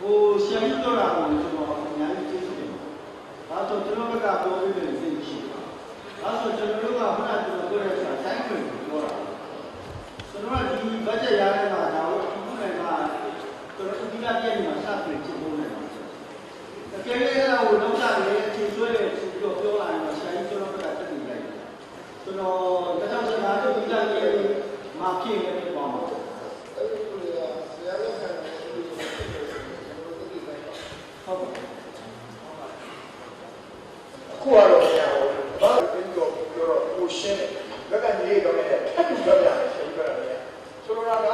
ဟိုဆရာကြီးပြောတာကိုကျွန်တော်အများကြီးသိချင်တယ်။ဒါဆိုကျွန်တော်ဘက်ကပြောပြီးတယ်သိရှိတယ်။ဒါဆိုကျွန်တော်တို့ကခုနကကျွန်တော်ပြောတဲ့ဆိုတာတိုင်းခွင့်ပြောတာ။ကျွန်တော်ကဒီဘတ်ဂျက်ရတဲ့မှာဒါကိုအခုလည်းကကျွန်တော်အဓိကပြည့်နေမှာစပြင်ချင်ဖို့နေမှာ။တကယ်လို့အဲ့ဒါကိုလောက်တာလေအခြေဆွဲတယ်ဆိုပြီးတော့ပြောလာရင်တော့ဆရာကြီးကျွန်တော်ဘက်ကတက်နေလိုက်တယ်။ကျွန်တော်တရားစကားတို့ဒီကနေ့မှာဖြစ်နေတယ် ခုကတော့မရဘူး။ဘာလို့ပြောပြောတော့ကိုရှင်းတယ်။ဘက်ကနေတော့လည်းထပ်ပြီးပြောပြတယ်ရှင်းပြရတယ်။ဆိုလိုတာက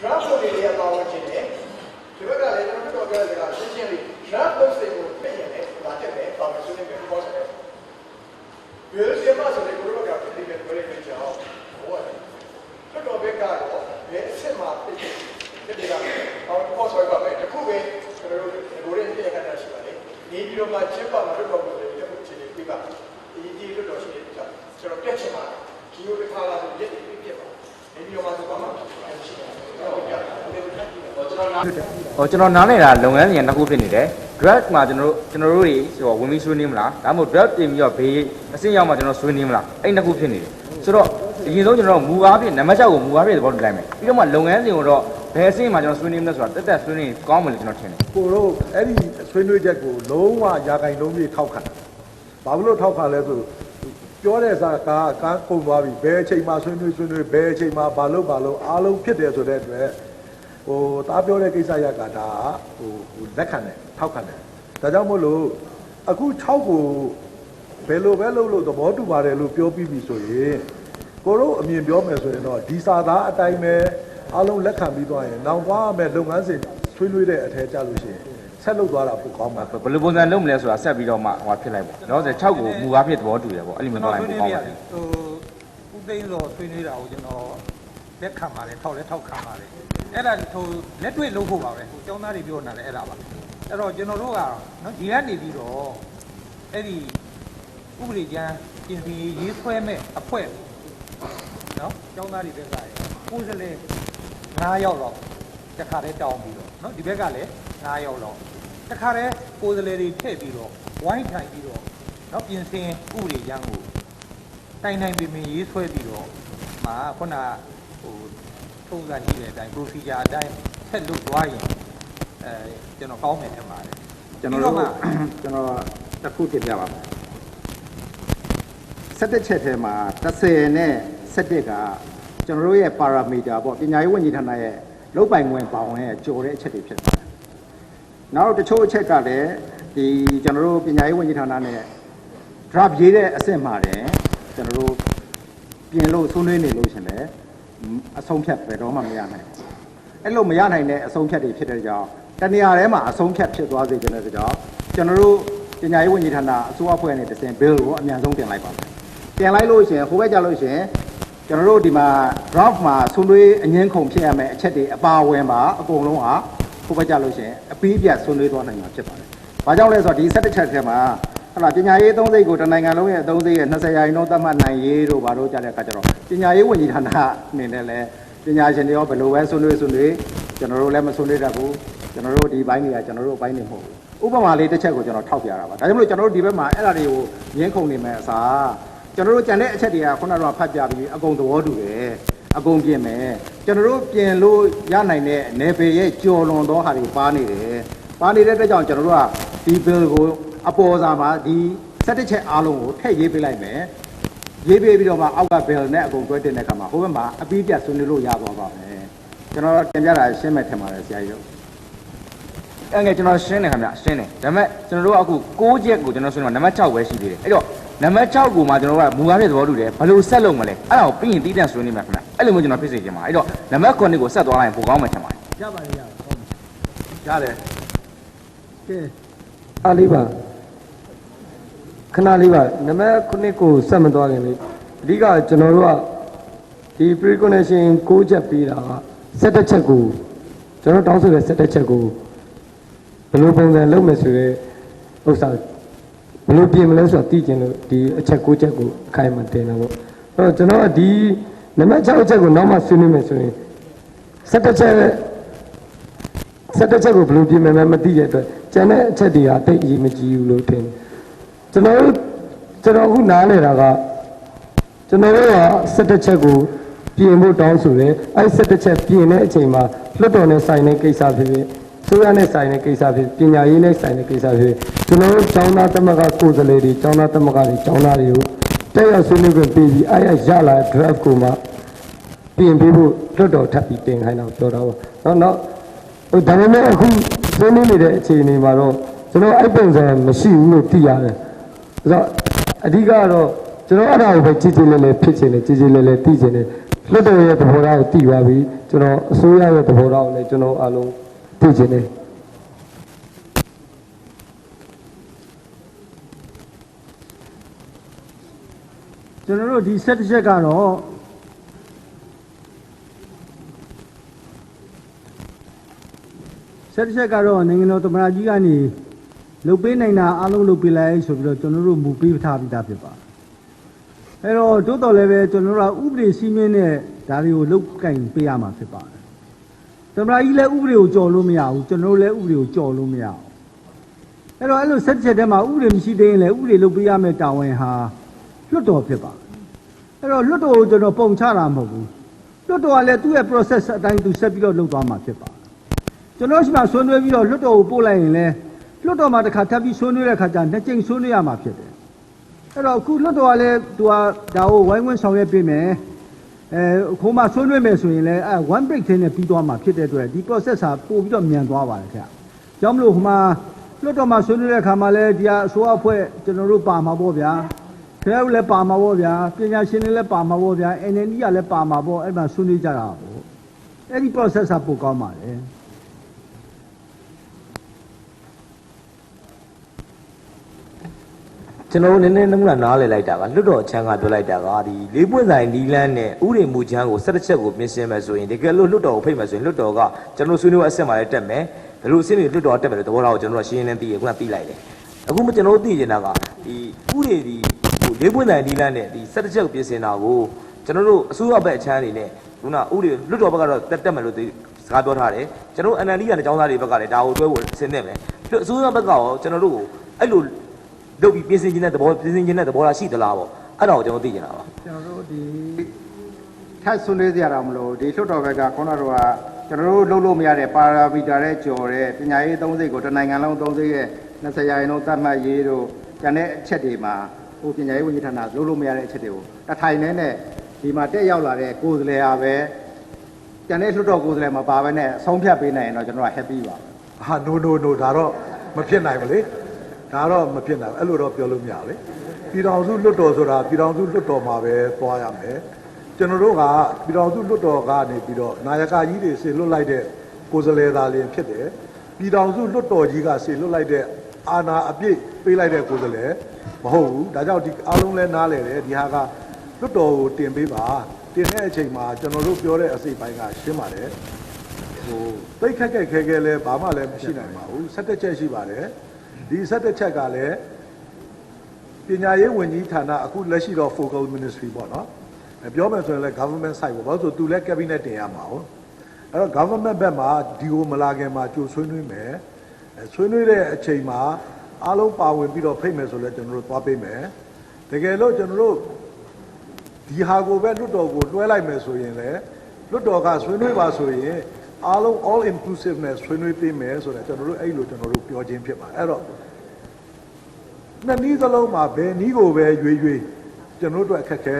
draft တွေတွေကပါဝင်ခြင်းနဲ့ဒီဘက်ကလည်းကျွန်တော်တို့ပြောတဲ့ကရှင်းရှင်းလေး draft လုပ်စိတ်ကိုပြင်ရတယ်ဒါတက်တယ်ပါဝင်ဆွေးနွေးမယ်ပေါ့ဆိုတော့ဘယ်လိုမှဆိုတဲ့ကိုရောကပြည်တယ်ပြောလိုက်ကြောင်းဟုတ်တယ်။တော်တော်ဘက်ကတော့ဘယ်အစ်စ်မှပြည့်တယ်ဒီကအော်ပေါ့ဆိုတော့ပဲတခုပဲကျွန်တော်တို့ကိုရင်းပြရခတာရှိပါလေ။နေပြီးတော့မှချစ်ပါမှာတော့ပေါ့လေဒီလိုချင်း ပြပါအရေးကြီးလို့တော့ရှိတယ်ကြာကျွန်တော်ပြက်ချင်ပါဒီလိုတစ်ခါလာဆိုရက်ပြပြပါနေပြီးတော့မှဆိုပါမှာရှိတယ်ဟုတ်ကဲ့ဒီလိုထပ်ကြည့်တော့ကျွန်တော်နားဟိုကျွန်တော်နားနေတာလုပ်ငန်းစဉ်နှစ်ခုဖြစ်နေတယ် drug မှာကျွန်တော်တို့ကျွန်တော်တို့တွေဟိုဝင်ပြီးဆွေးနွေးမလားဒါမှမဟုတ် drug တင်ပြီးတော့ဘေးအဆင့်ရောက်မှကျွန်တော်ဆွေးနွေးမလားအဲ့နှစ်ခုဖြစ်နေတယ်ဆိုတော့အရင်ဆုံးကျွန်တော်တို့မူကားဖြစ်နံပါတ်6ကိုမူကားဖြစ်သဘောတူလိုက်မယ်ပြီးတော့မှလုပ်ငန်းစဉ်ကိုတော့ဘယ်အဆင့်မှာကျွန်တော်ဆွေးနွေးမလဲဆိုတာတက်တက်ဆွေးနွေးကောင်းမယ်လို့ကျွန်တော်ထင်တယ်ကိုတို့အဲ့ဒီဆွေးနွေးချက်ကိုလုံးဝရာဂိုင်လုံးကြီးထောက်ခံ ဘာလို့ထောက်ခံလဲဆိုပြောတဲ့စာကားကားကုန်သွားပြီဘယ်အချိန်မှဆွေးနွေးဆွေးနွေးဘယ်အချိန်မှဘာလို့ဘာလို့အားလုံးဖြစ်တယ်ဆိုတဲ့အတွက်ဟိုတားပြောတဲ့ကိစ္စရကဒါဟိုဟိုလက်ခံတယ်ထောက်ခံတယ်ဒါကြောင့်မို့လို့အခု6ကိုဘယ်လိုပဲလုပ်လို့သဘောတူပါတယ်လို့ပြောပြီးပြီဆိုရင်ကိုတို့အမြင်ပြောမယ်ဆိုရင်တော့ဒီစာသားအတိုင်းပဲအားလုံးလက်ခံပြီးသွားရင်နောက်သွားမယ်လုပ်ငန်းစဉ်ဆွေးနွေးတဲ့အထက်ကြလို့ရှိရင် ဆက်လုပ်သွားတာပိုကောင်းမှာဘယ်လိုပုံစံလုပ်မလဲဆိုတာဆက်ပြီးတော့မှဟိုဖြစ်လိုက်ပေါ့တော့ဆို6ကိုမူကားဖြစ်သဘောတူတယ်ပေါ့အဲ့လိုမျိုးတော့လိုက်ပိုကောင်းပါတယ်ဟိုဦးသိန်းစောဆွေးနွေးတာကိုကျွန်တော်လက်ခံပါတယ်ထောက်လက်ထောက်ခံပါတယ်အဲ့ဒါဟိုလက်တွေ့လုပ်ဖို့ပါပဲဟိုကျောင်းသားတွေပြောနေတာလည်းအဲ့ဒါပါအဲ့တော့ကျွန်တော်တို့ကနော်ဒီကနေပြီးတော့အဲ့ဒီဥပဒေကျမ်းပြင်ဆင်ရေးရေးဆွဲမဲ့အဖွဲ့နော်ကျောင်းသားတွေဘက်ကကိုယ်စလဲ9ရောက်တော့တခါတည်းတောင်းပြီးတော့နော်ဒီဘက်ကလည်း9ရောက်တော့ တခါတည်းကိုယ်စလဲတွေထည့်ပြီးတော့ဝိုင်းထိုင်ပြီးတော့နော်ပြင်ဆင်ဥပဒေကျမ်းကိုတိုင်တိုင်ပင်ပင်ရေးဆွဲပြီးတော့မှာခုနဟိုထုံးစံရှိတဲ့အတိုင်း procedure အတိုင်းဆက်လုပ်သွားရင်အဲကျွန်တော်ကောင်းမယ်ထင်ပါတယ်ကျွန်တော်တို့ကျွန်တော်တစ်ခုတင်ပြပါမယ်17ချက်ထဲမှာ30နဲ့17ကကျွန်တော်တို့ရဲ့ parameter ပေါ့ပညာရေးဝန်ကြီးဌာနရဲ့လုပ်ပိုင်ခွင့်ပေါင်းရဲ့ကြော်တဲ့အချက်တွေဖြစ်ပါတယ် နောက်တချို့အချက်ကလည်းဒီကျွန်တော်တို့ပညာရေးဝန်ကြီးဌာနနဲ့ draft ရေးတဲ့အဆင့်မှာတယ်ကျွန်တော်တို့ပြင်လို့ဆွေးနွေးနေလို့ရှင်လေအဆုံးဖြတ်ဘယ်တော့မှမရနိုင်ဘူးအဲ့လိုမရနိုင်တဲ့အဆုံးဖြတ်တွေဖြစ်တဲ့ကြောင့်တနေရာထဲမှာအဆုံးဖြတ်ဖြစ်သွားစေတဲ့ကြောင့်ကျွန်တော်တို့ပညာရေးဝန်ကြီးဌာနအစိုးရအဖွဲ့နဲ့တစင် bill ကိုအမြန်ဆုံးတင်လိုက်ပါမယ်တင်လိုက်လို့ရှင်ဟိုဘက်ကြလို့ရှင်ကျွန်တော်တို့ဒီမှာ draft မှာဆွေးနွေးအငင်းခုန်ဖြစ်ရမယ့်အချက်တွေအပါအဝင်ပါအကုန်လုံးဟာ ဟိုဘက်ကြလို့ရှင်အပြီးအပြတ်ဆွေးနွေးသွားနိုင်မှာဖြစ်ပါတယ်။ဘာကြောင့်လဲဆိုတော့ဒီ17ချက်ထဲမှာဟလာပညာရေးအသုံးစိတ်ကိုတနိုင်ငံလုံးရဲ့အသုံးစိတ်ရဲ့20ရာခိုင်နှုန်းသတ်မှတ်နိုင်ရေးတို့ဘာလို့ကြားတဲ့အခါကျတော့ပညာရေးဝန်ကြီးဌာနအနေနဲ့လည်းပညာရှင်တွေရောဘယ်လိုပဲဆွေးနွေးဆွေးနွေးကျွန်တော်တို့လည်းမဆွေးနွေးတတ်ဘူးကျွန်တော်တို့ဒီဘိုင်းတွေကကျွန်တော်တို့ဘိုင်းတွေမဟုတ်ဘူးဥပမာလေးတစ်ချက်ကိုကျွန်တော်ထောက်ပြတာပါဒါကြောင့်မလို့ကျွန်တော်တို့ဒီဘက်မှာအဲ့ဒါတွေကိုရင်းခုန်နေမယ်အစားကျွန်တော်တို့ကြံတဲ့အချက်တွေကခုနကတော့ဖတ်ပြပြီးအကုန်သဘောတူတယ် အကုန်ပြင်မယ်ကျွန်တော်တို့ပြင်လို့ရနိုင်တဲ့နယ်ပယ်ရဲ့ကြော်လွန်သောဟာတွေပါနေတယ်ပါနေတဲ့အတွက်ကြောင့်ကျွန်တော်တို့ကဒီ bill ကိုအပေါ်စာမှာဒီ17ချက်အားလုံးကိုထည့်ရေးပေးလိုက်မယ်ရေးပေးပြီးတော့မှအောက်က bill နဲ့အကုန်တွဲတင်တဲ့အခါမှာဟိုဘက်မှာအပြီးပြတ်ဆွေးနွေးလို့ရသွားပါမယ်ကျွန်တော်တင်ပြတာရှင်းမဲ့ထင်ပါတယ်ဆရာကြီးတို့အဲ့ငယ်ကျွန်တော်ရှင်းတယ်ခင်ဗျရှင်းတယ်ဒါပေမဲ့ကျွန်တော်တို့ကအခု6ချက်ကိုကျွန်တော်ဆွေးနွေးမှာနံပါတ်6ပဲရှိသေးတယ်အဲ့တော့နံပါတ်6ကိုမှကျွန်တော်တို့ကမူကားဖြစ်သဘောတူတယ်ဘယ်လိုဆက်လုပ်မလဲအဲ့ဒါကိုပြီးရင်တီးတန့်ဆွေးနွေးမှာခင်ဗျ အဲ့လိုမျိုးကျွန်တော်ဖြစ်စေချင်ပါအဲ့တော့နံပါတ်9ကိုဆက်သွားလိုက်ရင်ပိုကောင်းမယ်ထင်ပါတယ်ရပါတယ်ရပါဟုတ်ရတယ်ကဲအားလေးပါခဏလေးပါနံပါတ်9ကိုဆက်မသွားခင်လေအဓိကကျွန်တော်တို့ကဒီ precondition 6ချက်ပေးတာက17ချက်ကိုကျွန်တော်တောင်းဆိုတဲ့17ချက်ကိုဘယ်လိုပုံစံလုပ်မယ်ဆိုရဲဥစ္စာဘယ်လိုပြင်မလဲဆိုတာသိကျင်လို့ဒီအချက်6ချက်ကိုအခိုင်အမာတင်တာပေါ့အဲ့တော့ကျွန်တော်ကဒီ နံပါတ်6ချက်ကိုနောက်မှဆွေးနွေးမယ်ဆိုရင်17ချက်ဆက်တစ်ချက်ကိုဘယ်လိုပြင်မယ်မသိတဲ့အတွက်ကျန်တဲ့အချက်တွေကတိတ်အရေးမကြီးဘူးလို့ထင်တယ်ကျွန်တော်တို့ကျွန်တော်အခုနားလည်တာကကျွန်တော်တို့ကဆက်တစ်ချက်ကိုပြင်ဖို့တောင်းဆိုတယ်အဲ့ဆက်တစ်ချက်ပြင်တဲ့အချိန်မှာလွတ်တော်နဲ့ဆိုင်တဲ့ကိစ္စဖြစ်ဖြစ်ဆိုရနဲ့ဆိုင်တဲ့ကိစ္စဖြစ်ပညာရေးနဲ့ဆိုင်တဲ့ကိစ္စဖြစ်ကျွန်တော်တို့ကျောင်းသားသမဂ္ဂကိုယ်စားလှယ်တွေကျောင်းသားသမဂ္ဂတွေကျောင်းသားတွေကို တက်ရောက်ဆွေးနွေးခွင့်ပေးပြီးအဲ့ရရလာတဲ့ draft ကိုမှပြင်ပေးဖို့လွတ်တော်ထပ်ပြီးတင်ခိုင်းတော့ပြောတာပေါ့နော်နော်ဟိုဒါပေမဲ့အခုဆွေးနွေးနေတဲ့အခြေအနေမှာတော့ကျွန်တော်အဲ့ပုံစံမရှိဘူးလို့သိရတယ်ဆိုတော့အဓိကတော့ကျွန်တော်အဲ့ဒါကိုပဲကြည်ကြည်လေးလေးဖြစ်ချင်တယ်ကြည်ကြည်လေးလေးသိချင်တယ်လွတ်တော်ရဲ့သဘောထားကိုသိပါပြီကျွန်တော်အစိုးရရဲ့သဘောထားကိုလည်းကျွန်တော်အားလုံးသိချင်တယ် ကျွန်တော်တို့ဒီဆက်တစ်ချက်ကတော့ဆက်တစ်ချက်ကတော့နိုင်ငံတော်သမ္မတကြီးကနေလုတ်ပေးနိုင်တာအလုံးလုတ်ပေးလိုက်ဆိုပြီးတော့ကျွန်တော်တို့မူပေးထားပြီးသားဖြစ်ပါတယ်အဲတော့တိုးတော်လည်းပဲကျွန်တော်တို့ကဥပဒေစည်းမျဉ်းနဲ့ဒါတွေကိုလုတ်ကင်ပေးရမှာဖြစ်ပါတယ်သမ္မတကြီးလည်းဥပဒေကိုကြော်လို့မရဘူးကျွန်တော်တို့လည်းဥပဒေကိုကြော်လို့မရဘူးအဲတော့အဲ့လိုဆက်တစ်ချက်တည်းမှာဥပဒေမရှိသေးရင်လည်းဥပဒေလုတ်ပေးရမယ့်တာဝန်ဟာ လွတ်တော်ဖြစ်ပါတယ်အဲ့တော့လွတ်တော်ကိုကျွန်တော်ပုံချတာမဟုတ်ဘူးလွတ်တော်ကလည်းသူ့ရဲ့ process အတိုင်းသူဆက်ပြီးတော့လုပ်သွားမှာဖြစ်ပါတယ်ကျွန်တော်ရှိမှဆွေးနွေးပြီးတော့လွတ်တော်ကိုပို့လိုက်ရင်လည်းလွတ်တော်မှာတစ်ခါထပ်ပြီးဆွေးနွေးတဲ့ခါကျနှစ်ကြိမ်ဆွေးနွေးရမှာဖြစ်တယ်အဲ့တော့အခုလွတ်တော်ကလည်းသူကဒါကိုဝိုင်းဝန်းဆောင်ရွက်ပေးမယ်အဲခုမှဆွေးနွေးမယ်ဆိုရင်လည်းအဲ one break သေးနဲ့ပြီးသွားမှာဖြစ်တဲ့အတွက်ဒီ process ဟာပို့ပြီးတော့မြန်သွားပါတယ်ခင်ဗျကြောင့်မလို့ဟိုမှာလွတ်တော်မှာဆွေးနွေးတဲ့ခါမှာလည်းဒီဟာအစိုးရအဖွဲ့ကျွန်တော်တို့ပါမှာပေါ့ဗျာ ခင်ဗျားတို့လည်းပါမှာပေါ့ဗျာပညာရှင်တွေလည်းပါမှာပေါ့ဗျာ NND ကလည်းပါမှာပေါ့အဲ့မှာဆွေးနွေးကြတာပေါ့အဲ့ဒီ process ကပိုကောင်းပါလေကျွန်တော်တို့နည်းနည်းနမူနာနားလည်လိုက်တာကလွတ်တော်ချမ်းကပြောလိုက်တာကဒီလေးပွင့်ဆိုင်နီလန်းနဲ့ဥရိမူချမ်းကိုဆက်တစ်ချက်ကိုပြင်ဆင်မယ်ဆိုရင်တကယ်လို့လွတ်တော်ကိုဖိတ်မယ်ဆိုရင်လွတ်တော်ကကျွန်တော်ဆွေးနွေးအဆင့်မှာလည်းတက်မယ်ဘယ်လိုအဆင့်တွေလွတ်တော်တက်မယ်လို့သဘောထားကိုကျွန်တော်တို့ရှင်းရှင်းလင်းသိရခုနသိလိုက်တယ်အခုမှကျွန်တော်တို့သိနေတာကဒီဥရိဒီ ဟိုလေးပွင့်ဆိုင်နီလန်းနဲ့ဒီဆက်တစ်ချက်ကိုပြင်ဆင်တာကိုကျွန်တော်တို့အစိုးရဘက်အချမ်းအနေနဲ့ခုနဥရိလွတ်တော်ဘက်ကတော့တက်တက်မယ်လို့စကားပြောထားတယ်ကျွန်တော် NLD ကလည်းចောင်းသားတွေဘက်ကလည်းဒါကိုတွဲဖို့ဆင်းနေမယ်အစိုးရဘက်ကရောကျွန်တော်တို့ကိုအဲ့လိုလုပ်ပြီးပြင်ဆင်ခြင်းတဲ့သဘောပြင်ဆင်ခြင်းတဲ့သဘောထားရှိသလားပေါ့အဲ့ဒါကိုကျွန်တော်သိချင်တာပါကျွန်တော်တို့ဒီထပ်ဆွေးနွေးကြရတာမလို့ဒီလွှတ်တော်ဘက်ကခုနကတော့ကကျွန်တော်တို့လုံးလို့မရတဲ့ပါရာမီတာတဲ့ကြော်တဲ့ပညာရေးသုံးစိတ်ကိုတစ်နိုင်ငံလုံးသုံးစိတ်ရဲ့20ရာခိုင်နှုန်းသတ်မှတ်ရေးတို့ကျန်တဲ့အချက်တွေမှာ ဟိုပညာရေးဝန်ကြီးဌာနလုံးလို့မရတဲ့အချက်တွေကိုတထိုင်နဲ့နဲ့ဒီမှာတက်ရောက်လာတဲ့ကိုယ်စားလှယ်ဟာပဲကျန်တဲ့လွှတ်တော်ကိုယ်စားလှယ်မှာပါပဲနဲ့အဆုံးဖြတ်ပေးနိုင်ရင်တော့ကျွန်တော်က happy ပါပဲဟာ no no no ဒါတော့မဖြစ်နိုင်ဘူးလေဒါတော့မဖြစ်နိုင်ဘူးအဲ့လိုတော့ပြောလို့မရဘူးလေပြည်တော်စုလွတ်တော်ဆိုတာပြည်တော်စုလွတ်တော်မှာပဲသွားရမယ်ကျွန်တော်တို့ကပြည်တော်စုလွတ်တော်ကနေပြီးတော့နာယကကြီးတွေဆေလွတ်လိုက်တဲ့ကိုယ်စားလှယ်သားလင်ဖြစ်တယ်ပြည်တော်စုလွတ်တော်ကြီးကဆေလွတ်လိုက်တဲ့အာဏာအပြည့်ပေးလိုက်တဲ့ကိုယ်စားလှယ် မဟုတ်ဘူးဒါကြောင့်ဒီအားလုံးလဲနားလဲတယ်ဒီဟာကလွတ်တော်ကိုတင်ပေးပါတင်တဲ့အချိန်မှာကျွန်တော်တို့ပြောတဲ့အစိတ်ပိုင်းကရှင်းပါတယ်ဟိုတိတ်ခက်ခက်ခဲခဲလဲဘာမှလည်းမရှိနိုင်ပါဘူး၁၇ချက်ရှိပါတယ်ဒီ၁၇ချက်ကလည်းပညာရေးဝန်ကြီးဌာနအခုလက်ရှိတော့ focal ministry ပေါ့နော်အဲပြောမယ်ဆိုရင်လည်း government side ပေါ့ဘာလို့ဆိုသူလည်း cabinet တင်ရမှာဟုတ်အဲ့တော့ government ဘက်မှာဒီကိုမလာခင်မှာကြိုဆွေးနွေးမယ်အဲဆွေးနွေးတဲ့အချိန်မှာ အားလုံးပါဝင်ပြီးတော့ဖိတ်မယ်ဆိုလည်းကျွန်တော်တို့သွားပေးမယ်တကယ်လို့ကျွန်တော်တို့ဒီဟာကိုပဲလွတ်တော်ကိုတွဲလိုက်မယ်ဆိုရင်လည်းလွတ်တော်ကဆွေးနွေးပါဆိုရင်အားလုံး all inclusive နဲ့ဆွေးနွေးပေးမယ်ဆိုတော့ကျွန်တော်တို့အဲ့လိုကျွန်တော်တို့ပြောခြင်းဖြစ်ပါတယ်အဲ့တော့နှစ်နည်းစလုံးမှာဘယ်နည်းကိုပဲရွေးရွေးကျွန်တော်တို့အတွက်အခက်အခဲ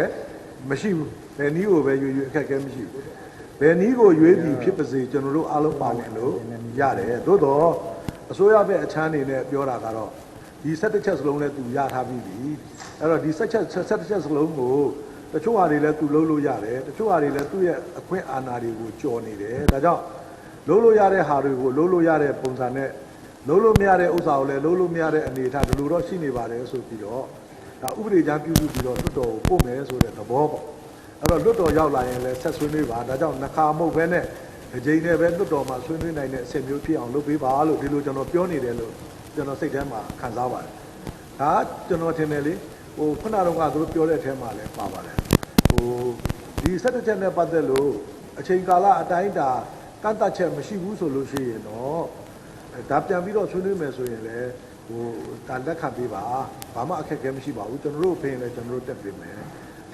မရှိဘူးဘယ်နည်းကိုပဲရွေးရွေးအခက်အခဲမရှိဘူးဘယ်နည်းကိုရွေးပြီးဖြစ်ပါစေကျွန်တော်တို့အားလုံးပါဝင်လို့ရတယ်သို့တော့ အစိုးရဘက်အချမ်းနေနဲ့ပြောတာကတော့ဒီ17ချက်စလုံးနဲ့သူရထားပြီးပြီအဲ့တော့ဒီ17ချက်17ချက်စလုံးကိုတချို့ဟာတွေလည်းသူလုံးလို့ရတယ်တချို့ဟာတွေလည်းသူ့ရဲ့အခွင့်အာဏာတွေကိုကြော်နေတယ်ဒါကြောင့်လုံးလို့ရတဲ့ဟာတွေကိုလုံးလို့ရတဲ့ပုံစံနဲ့လုံးလို့မရတဲ့ဥစ္စာကိုလည်းလုံးလို့မရတဲ့အနေအထားဒီလိုတော့ရှိနေပါတယ်ဆိုပြီးတော့ဒါဥပဒေကြမ်းပြုစုပြီးတော့လွတ်တော်ကိုပို့မယ်ဆိုတဲ့သဘောပေါ့အဲ့တော့လွတ်တော်ရောက်လာရင်လည်းဆက်ဆွေးနွေးပါဒါကြောင့်နှခါမဟုတ်ဘဲနဲ့ အကြိမ်နဲ့ပဲလွတ်တော်မှာဆွေးနွေးနိုင်တဲ့အဆင့်မျိုးဖြစ်အောင်လုပ်ပေးပါလို့ဒီလိုကျွန်တော်ပြောနေတယ်လို့ကျွန်တော်စိတ်ထဲမှာခံစားပါတယ်ဒါကကျွန်တော်ထင်တယ်လေဟိုခုနကတော့ကသူတို့ပြောတဲ့အထဲမှာလည်းပါပါတယ်ဟိုဒီ17ချက်နဲ့ပတ်သက်လို့အချိန်ကာလအတိုင်းအတာကန့်တတ်ချက်မရှိဘူးဆိုလို့ရှိရင်တော့အဲဒါပြန်ပြီးတော့ဆွေးနွေးမယ်ဆိုရင်လည်းဟိုဒါလက်ခံပေးပါဘာမှအခက်အခဲမရှိပါဘူးကျွန်တော်တို့ဖေးရင်လည်းကျွန်တော်တို့တက်ပေးမယ်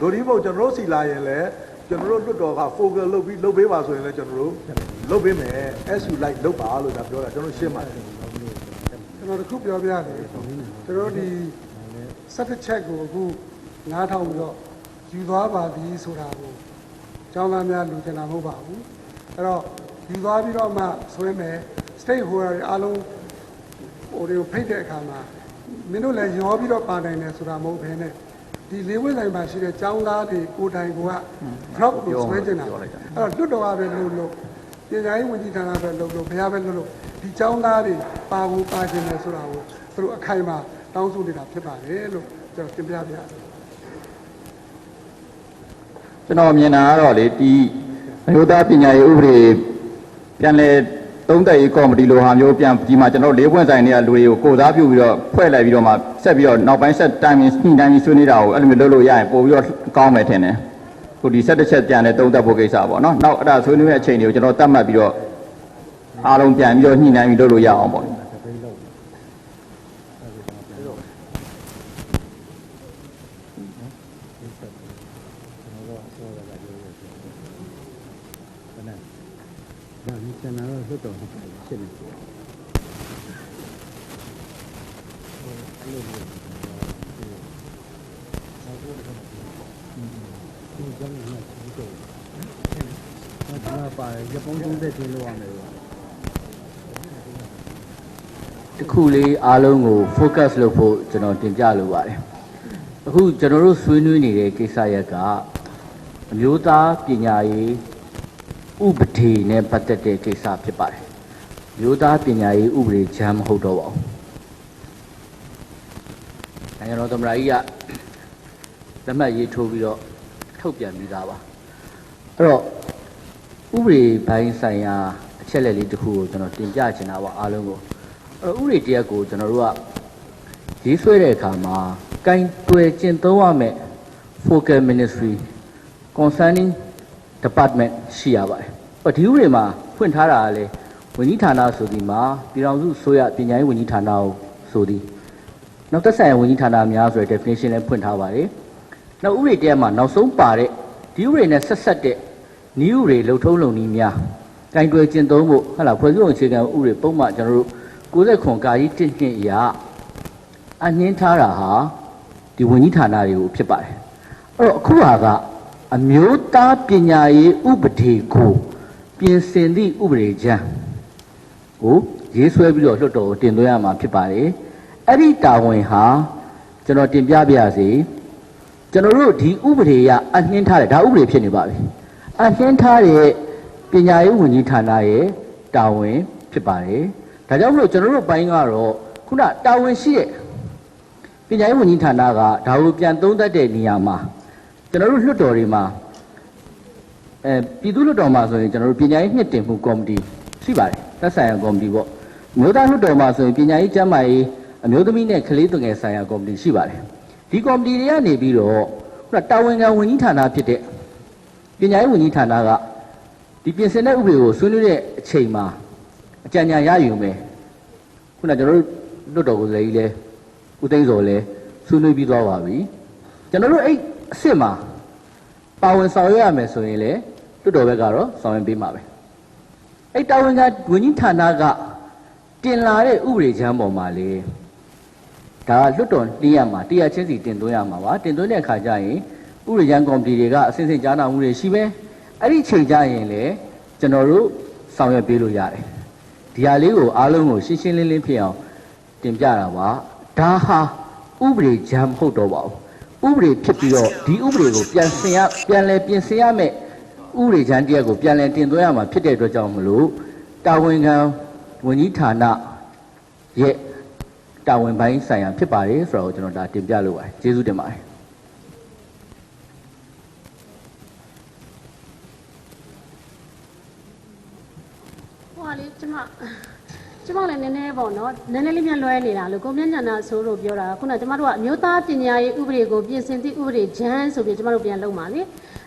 ဒိုဒီဘုတ်ကျွန်တော်တို့စီလာရင်လည်း ကျွန်တော်တို့လွတ်တော်က focus လုပ်ပြီးလုပ်ပေးပါဆိုရင်လည်းကျွန်တော်တို့လုပ်ပေးမယ် SU like လုပ်ပါလို့ဒါပြောတာကျွန်တော်ရှင်းပါတယ်ကျွန်တော်တခုပြောပြတယ်ကျွန်တော်ဒီ17ချက်ကိုအခုနားထောင်ပြီးတော့ယူသွားပါသည်ဆိုတာကိုကျောင်းသားများလူချင်တာမဟုတ်ပါဘူးအဲ့တော့ယူသွားပြီးတော့မှဆွဲမယ် state holder တွေအားလုံးဟိုတွေကိုဖိတ်တဲ့အခါမှာမင်းတို့လည်းရောပြီးတော့ပါနိုင်တယ်ဆိုတာမဟုတ်ဘဲနဲ့ ဒီလေးဝိဆိုင်မှာရှိတဲ့ကျောင်းသားတွေကိုယ်တိုင်က drop ကိုဆွဲကျင်တာအဲ့တော့လွတ်တော်ရပဲလို့လို့ပညာရေးဝန်ကြီးဌာနပဲလို့လို့ဘုရားပဲလို့လို့ဒီကျောင်းသားတွေပါဖို့ပါကျင်တယ်ဆိုတာကိုသူတို့အခိုင်အမာတောင်းဆိုနေတာဖြစ်ပါတယ်လို့ကျွန်တော်တင်ပြပြရတယ်ကျွန်တော်မြင်တာကတော့လေဒီအမျိုးသားပညာရေးဥပဒေပြန်လဲ သုံးသက်ရေးကော်မတီလိုဟာမျိုးပြန်ဒီမှာကျွန်တော်လေးပွင့်ဆိုင်တွေကလူတွေကိုကိုစားပြုပြီးတော့ဖွဲ့လိုက်ပြီးတော့မှဆက်ပြီးတော့နောက်ပိုင်းဆက်တိုင်မင်းညှိနှိုင်းပြီးဆွေးနွေးတာကိုအဲ့လိုမျိုးလုပ်လို့ရရင်ပို့ပြီးတော့ကောင်းမယ်ထင်တယ်ခုဒီဆက်တစ်ချက်ပြန်လဲသုံးသက်ဖို့ကိစ္စပေါ့နော်နောက်အဲ့ဒါဆွေးနွေးတဲ့အချိန်တွေကိုကျွန်တော်တတ်မှတ်ပြီးတော့အားလုံးပြန်ပြီးတော့ညှိနှိုင်းပြီးလုပ်လို့ရအောင်ပေါ့ တစ်ခုလေးအားလုံးကို focus လုပ်ဖို့ကျွန်တော်တင်ပြလိုပါတယ်အခုကျွန်တော်တို့ဆွေးနွေးနေတဲ့ကိစ္စရပ်ကအမျိုးသားပညာရေးဥပဒေနဲ့ပတ်သက်တဲ့ကိစ္စဖြစ်ပါတယ်မျိုးသားပညာရေးဥပဒေချမ်းမဟုတ်တော့ပါဘူးနိုင်ငံတော်သမ္မတကြီးကလက်မှတ်ရေးထိုးပြီးတော့ ထုတ်ပြန်ပြီးသားပါအဲ့တော့ဥပဒေပိုင်းဆိုင်ရာအချက်လက်လေးတစ်ခုကိုကျွန်တော်တင်ပြချင်တာပါအားလုံးကိုအဲ့တော့ဥပဒေတရက်ကိုကျွန်တော်တို့ကရေးဆွဲတဲ့အခါမှာကင်တွယ်ကျင့်သုံးရမယ် focal ministry concerning department ရှိရပါတယ်။ဟောဒီဥပဒေမှာဖွင့်ထားတာကလေဝန်ကြီးဌာနဆိုဒီမှာပြည်ထောင်စုဆိုရပညာရေးဝန်ကြီးဌာနကိုဆိုဒီနောက်သက်ဆိုင်ရာဝန်ကြီးဌာနများဆိုတဲ့ definition လည်းဖွင့်ထားပါတယ်။ နောက်ဥပဒေတရက်မှာနောက်ဆုံးပါတဲ့ဒီဥပဒေနဲ့ဆက်ဆက်တဲ့နည်းဥပဒေလုံထုံးလုံနည်းများကင်တွယ်ကျင့်သုံးဖို့ဟုတ်လားဖွဲ့စည်းပုံအခြေခံဥပဒေပုံမှန်ကျွန်တော်တို့60ခွန်ကာကြီးတင့်နှစ်အရာအနှင်းထားတာဟာဒီဝန်ကြီးဌာနတွေကိုဖြစ်ပါတယ်အဲ့တော့အခုဟာကအမျိုးသားပညာရေးဥပဒေကိုပြင်ဆင်သည့်ဥပဒေချမ်းကိုရေးဆွဲပြီးတော့လွှတ်တော်ကိုတင်သွင်းရမှာဖြစ်ပါတယ်အဲ့ဒီတာဝန်ဟာကျွန်တော်တင်ပြပြရစီ ကျွန်တော်တို့ဒီဥပဒေရအနှင်းထားတယ်ဒါဥပဒေဖြစ်နေပါပြီအနှင်းထားတဲ့ပညာရေးဝန်ကြီးဌာနရဲ့တာဝန်ဖြစ်ပါတယ်ဒါကြောင့်မလို့ကျွန်တော်တို့ပိုင်းကတော့ခုနတာဝန်ရှိရဲ့ပညာရေးဝန်ကြီးဌာနကဒါကိုပြန်သုံးသပ်တဲ့နေရာမှာကျွန်တော်တို့လွှတ်တော်တွေမှာအဲပြည်သူ့လွှတ်တော်မှာဆိုရင်ကျွန်တော်တို့ပညာရေးနှစ်တင်မှုကော်မတီရှိပါတယ်သက်ဆိုင်ရာကော်မတီပေါ့မြို့သားလွှတ်တော်မှာဆိုရင်ပညာရေးကျန်းမာရေးအမျိုးသမီးနဲ့ကလေးသူငယ်ဆိုင်ရာကော်မတီရှိပါတယ် ဒီကော်မတီတွေကနေပြီးတော့ခုနတာဝန်ခံဝန်ကြီးဌာနဖြစ်တဲ့ပညာရေးဝန်ကြီးဌာနကဒီပြင်ဆင်တဲ့ဥပဒေကိုဆွေးနွေးတဲ့အချိန်မှာအကြံဉာဏ်ရယူမယ်ခုနကျွန်တော်တို့လွတ်တော်ကိုယ်စားလှယ်ကြီးလဲဦးသိန်းစော်လဲဆွေးနွေးပြီးသွားပါပြီကျွန်တော်တို့အဲ့အစ်စ်မှာပါဝင်ဆောင်ရွက်ရမယ်ဆိုရင်လေလွတ်တော်ဘက်ကတော့ဆောင်ရွက်ပေးမှာပဲအဲ့တာဝန်ကဝန်ကြီးဌာနကတင်လာတဲ့ဥပဒေချမ်းပေါ်မှာလေ ဒါကလွတ်တော်တင်ရမှာတရားချင်းစီတင်သွင်းရမှာပါတင်သွင်းတဲ့အခါကျရင်ဥပဒေချမ်းကော်မတီတွေကအစဉ်စဉ်ကြားနာမှုတွေရှိပဲအဲ့ဒီချိန်ကျရင်လေကျွန်တော်တို့ဆောင်ရွက်ပေးလို့ရတယ်ဒီဟာလေးကိုအားလုံးကိုရှင်းရှင်းလင်းလင်းဖြစ်အောင်တင်ပြတာပါဒါဟာဥပဒေကြမ်းမဟုတ်တော့ပါဘူးဥပဒေဖြစ်ပြီးတော့ဒီဥပဒေကိုပြန်ဆင်ရပြန်လဲပြင်ဆင်ရမယ်ဥပဒေကြမ်းတရားကိုပြန်လဲတင်သွင်းရမှာဖြစ်တဲ့အတွက်ကြောင့်မလို့တာဝန်ခံဝန်ကြီးဌာနရဲ့ တာဝန်ပိုင်းဆိုင်ရာဖြစ်ပါတယ်ဆိုတော့ကျွန်တော်ဒါတင်ပြလိုပါတယ်ကျေးဇူးတင်ပါတယ်ဟိုဟာလေကျမကျမလည်းနည်းနည်းပေါ့နော်နည်းနည်းလေးမြန်လွဲနေတာလို့ကိုမြင့်ညံတာဆိုလို့ပြောတာခုနကျမတို့ကအမျိုးသားပညာရေးဥပဒေကိုပြင်ဆင်သည့်ဥပဒေဂျမ်းဆိုပြီးကျမတို့ပြန်လုပ်ပါလေ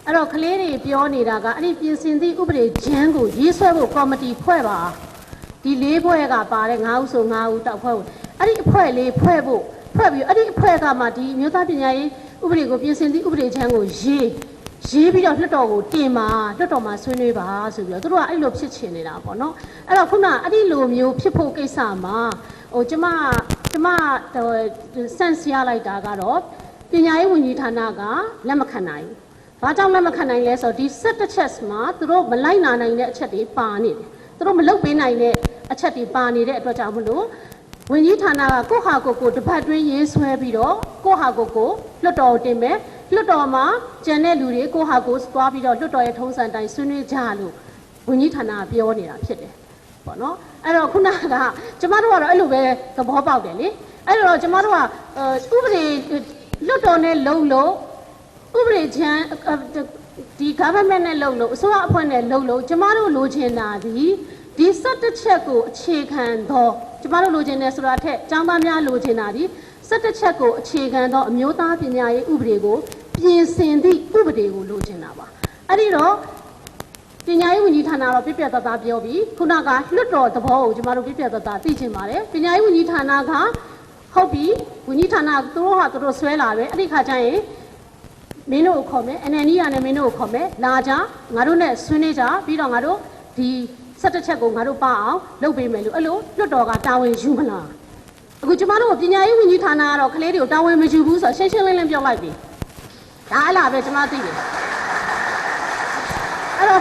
အဲ့တော့ကလေးတွေပြောနေတာကအဲ့ဒီပြင်ဆင်သည့်ဥပဒေချမ်းကိုရေးဆွဲဖို့ကော်မတီဖွဲ့ပါဒီလေးဖွဲ့ကပါတယ်9ဦးဆို9ဦးတောက်ဖွဲ့ဖို့ အဲ့ဒီအဖွဲ့လေးဖွဲ့ဖို့ဖွဲ့ပြီးအဲ့ဒီအဖွဲ့ကမှဒီမြို့သားပညာရေးဥပဒေကိုပြင်ဆင်သည့်ဥပဒေချမ်းကိုရေးရေးပြီးတော့လွှတ်တော်ကိုတင်ပါလွှတ်တော်မှာဆွေးနွေးပါဆိုပြီးတော့သူတို့ကအဲ့လိုဖြစ်ချင်နေတာပေါ့နော်အဲ့တော့ခုနအဲ့ဒီလိုမျိုးဖြစ်ဖို့ကိစ္စမှာဟိုကျမကျမစန့်စရလိုက်တာကတော့ပညာရေးဝန်ကြီးဌာနကလက်မခံနိုင်ဘူးဘာကြောင့်လက်မခံနိုင်လဲဆိုတော့ဒီ17ချက်မှာသူတို့မလိုက်နာနိုင်တဲ့အချက်တွေပါနေတယ်သူတို့မလုပ်ပေးနိုင်တဲ့အချက်တွေပါနေတဲ့အတွက်ကြောင့်မလို့ ဝင်ကြီးဌာနကကိုယ့်ဟာကိုယ်ကိုတပတ်တွင်းရေးဆွဲပြီးတော့ကိုယ့်ဟာကိုယ်ကိုလွတ်တော်ကိုတင်မယ်လွတ်တော်မှာကျန်တဲ့လူတွေကိုယ့်ဟာကိုယ်သွားပြီးတော့လွတ်တော်ရဲ့ထုံးစံတိုင်းဆွေးနွေးကြလို့ဝင်ကြီးဌာနကပြောနေတာဖြစ်တယ်ပေါ့နော်အဲ့တော့ခုနကကျမတို့ကတော့အဲ့လိုပဲသဘောပေါက်တယ်လေအဲ့တော့ကျမတို့ကဥပဒေလွတ်တော်နဲ့လုံလို့ဥပဒေချမ်းဒီ government နဲ့လုပ်လို့အစိုးရအဖွဲ့နဲ့လုပ်လို့ကျမတို့လိုချင်တာဒီဒီ17ချက်ကိုအခြေခံသော ကျမတို့လိုချင်တယ်ဆိုတာထက်ចောင်းသားများလိုချင်တာဒီ17ချက်ကိုအခြေခံသောအမျိုးသားပညာရေးဥပဒေကိုပြင်ဆင်သည့်ဥပဒေကိုလိုချင်တာပါအဲ့ဒီတော့ပညာရေးဝန်ကြီးဌာနတော့ပြပြတသားပြောပြီးခုနကလွတ်တော်သဘောကိုကျမတို့ပြပြတသားသိချင်ပါတယ်ပညာရေးဝန်ကြီးဌာနကဟုတ်ပြီဝန်ကြီးဌာနသူတို့ဟာသူတို့ဆွဲလာတယ်အဲ့ဒီခါကျရင်မင်းတို့ကိုခေါ်မယ် NND ရနဲ့မင်းတို့ကိုခေါ်မယ်လာကြငါတို့နဲ့ဆွေးနွေးကြပြီးတော့ငါတို့ဒီ 17ချက်ကိုငါတို့ပါအောင်လုပ်ပေးမယ်လို့အဲ့လိုလွတ်တော်ကတာဝန်ယူမလားအခုကျမတို့ပညာရေးဝန်ကြီးဌာနကတော့ကလေးတွေကိုတာဝန်မယူဘူးဆိုတော့ရှင်းရှင်းလင်းလင်းပြောလိုက်ပြီဒါအလားပဲကျမသိတယ်အဲ့တော့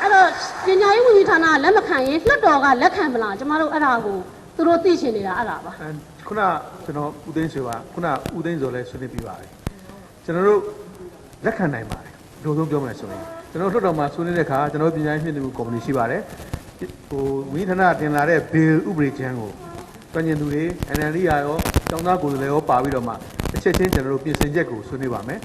အဲ့တော့ပညာရေးဝန်ကြီးဌာနကလက်မခံရင်လွတ်တော်ကလက်ခံမလားကျမတို့အဲ့ဒါကိုသူတို့သိချင်နေတာအဲ့ဒါပါအဲခုနကျွန်တော်ဦးသိန်းဆွေကခုနဦးသိန်းစောလည်းဆွေးနွေးပြီးပါတယ်ကျွန်တော်တို့လက်ခံနိုင်ပါတယ်ဒုံဆုံးပြောမယ်ဆိုရင် ကျွန်တော်တို့လွှတ်တော်မှာဆွေးနွေးတဲ့အခါကျွန်တော်တို့ပညာရေးမြင့်မှုကော်မတီရှိပါတယ်ဟိုဝိသနာတင်လာတဲ့ဘေဥပဒေချမ်းကိုတွင်ကျင်သူတွေ NLD ရရောကျောင်းသားကိုယ်စားလှယ်ရောပါပြီးတော့မှတစ်ချက်ချင်းကျွန်တော်တို့ပြင်ဆင်ချက်ကိုဆွေးနွေးပါမယ်